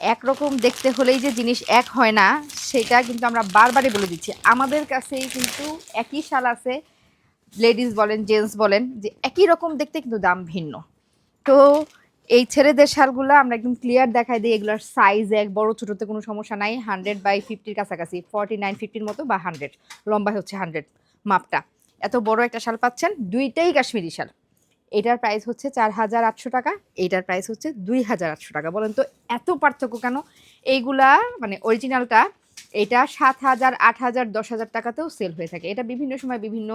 একরকম দেখতে হলেই যে জিনিস এক হয় না, সেটা কিন্তু আমরা বারবারই বলে দিচ্ছি। আমাদের কাছেই কিন্তু একই শাল আছে, লেডিস বলেন, জেন্টস বলেন, যে একই রকম দেখতে কিন্তু দাম ভিন্ন। তো এই ছেলেদের শালগুলো আমরা একদম ক্লিয়ার দেখাই দিই, এগুলোর সাইজ এক, বড়, ছোটোতে কোনো সমস্যা নাই হান্ড্রেড বাই ফিফটির কাছাকাছি ফর্টি নাইন ফিফটির মতো বা হান্ড্রেড লম্বা হচ্ছে হান্ড্রেড মাপটা। এত বড় একটা শাল পাচ্ছেন, দুইটাই কাশ্মীরি শাল। এটার প্রাইস হচ্ছে চার হাজার আটশো টাকা, এইটার প্রাইস হচ্ছে দুই হাজার আটশো টাকা। বলেন তো এত পার্থক্য কেন? এইগুলা মানে অরিজিনালটা এটা সাত হাজার আট হাজার দশ হাজার টাকাতেও সেল হয়ে থাকে। এটা বিভিন্ন সময় বিভিন্ন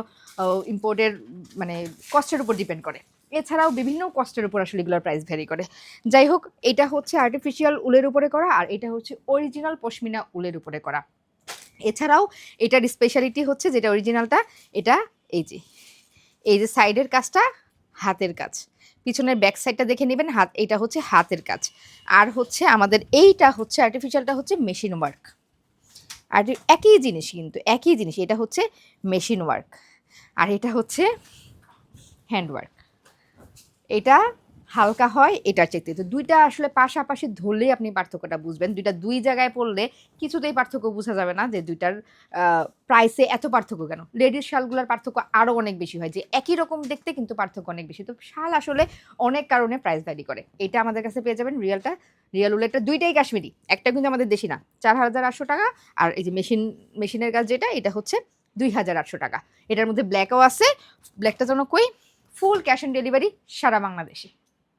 ইম্পোর্টের মানে কস্টের উপর ডিপেন্ড করে। এছাড়াও বিভিন্ন কস্টের উপর আসলে এগুলোর প্রাইস ভ্যারি করে। যাই হোক, এটা হচ্ছে আর্টিফিশিয়াল উলের উপরে করা আর এটা হচ্ছে অরিজিনাল পশমিনা উলের উপরে করা। এছাড়াও এটার স্পেশালিটি হচ্ছে যেটা অরিজিনালটা এটা এই যে এই যে সাইডের কাজটা হাতের কাজ। পিছনের ব্যাক সাইডটা দেখে নেবেন, হাত, এটা হচ্ছে হাতের কাজ। আর হচ্ছে আমাদের এইটা হচ্ছে আর্টিফিশিয়ালটা হচ্ছে মেশিন ওয়ার্ক আর একই জিনিস কিন্তু, একই জিনিস, এটা হচ্ছে মেশিন ওয়ার্ক আর এটা হচ্ছে হ্যান্ডওয়ার্ক এটা হালকা হয় এটার চাইতে। তো দুইটা আসলে পাশাপাশি ধরলেই আপনি পার্থক্যটা বুঝবেন। দুইটা দুই জায়গায় পড়লে কিছুতেই পার্থক্য বোঝা যাবে না যে দুইটার প্রাইসে এত পার্থক্য কেন? লেডিস শালগুলোর পার্থক্য আরও অনেক বেশি হয় যে একই রকম দেখতে কিন্তু পার্থক্য অনেক বেশি। তো শাল আসলে অনেক কারণে প্রাইস ভ্যারি করে। এটা আমাদের কাছে পেয়ে যাবেন রিয়েলটা। রিয়েল উলেটটা দুইটাই কাশ্মীরি, একটা কিন্তু আমাদের দেশি না। চার হাজার আটশো টাকা আর এই যে মেশিন, মেশিনের কাজ যেটা, এটা হচ্ছে দুই হাজার আটশো টাকা। এটার মধ্যে ব্ল্যাকও আছে ব্ল্যাকটা যেন কই ফুল ক্যাশ অন ডেলিভারি সারা বাংলাদেশে।